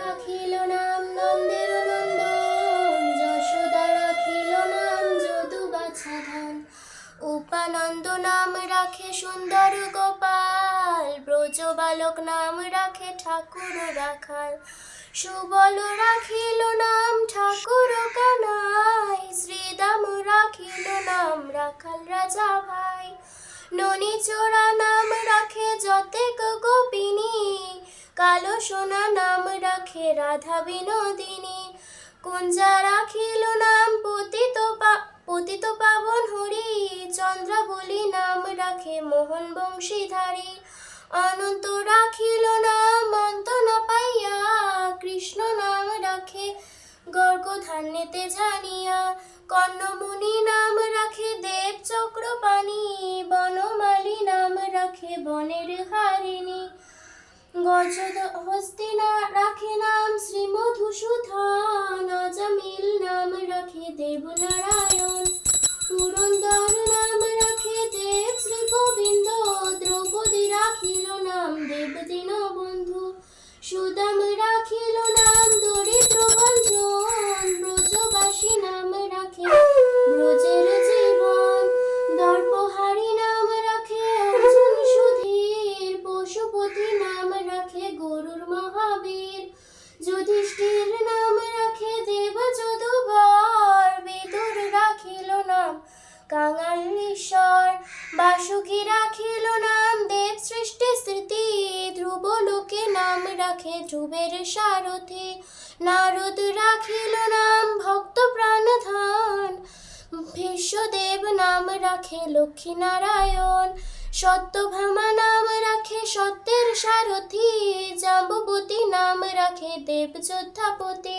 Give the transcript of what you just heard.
রাখিল নাম নন্দের নন্দন, যশোদা নাম যদু উপানন্দ নাম রাখে সুন্দর গোপাল, ব্রজ বালক নাম রাখে ঠাকুর রাখাল। সুবল রাখিল নাম ঠাকুর কানাই, শ্রীদাম রাখিল নাম রাখাল রাজা ভাই। ননি চোরা কালো সোনা নাম রাখে রাধা বিনোদিনী। কুঞ্জা রাখিল নাম পতিত পতিত পাবন হরি। চন্দ্রাবলী নাম রাখে মোহন বংশীধারী। অনন্ত রাখিল নাম অন্ত না পাইয়া, কৃষ্ণ নাম রাখে গর্গ ধান্যতে জানিয়া। কর্ণমুনি নাম রাখে দেব চক্রপাণি বনমালী নাম রাখে বনের হারিণী গজদ হস্তিনা রাখে নাম শ্রী মধুসূদন অজমিল নাম রাখে দেব নারায়ণ পুরন্দর নাম রাখে দেব শ্রী গোবিন্দ দ্রৌপদী রাখিল নাম দেবদিন বন্ধু সুদাম রাখিল নাম মহাবীর যুধিষ্ঠির নাম রাখে দেব যদুবর। বিদুর রাখিল নাম কাঙাল ঈশ্বর বাসুকি রাখিল নাম দেব সৃষ্টি স্মৃতি। ধ্রুব লোকে নাম রাখে ধ্রুবের সারথি। নারদ রাখিল নাম ভক্ত প্রাণধন। ভীষ্মদেব নাম রাখে লক্ষ্মী নারায়ণ সত্যভামা নাম রাখে সত্যের সারথি। জাম্বুবতী নাম রাখে দেব যোদ্ধাপতি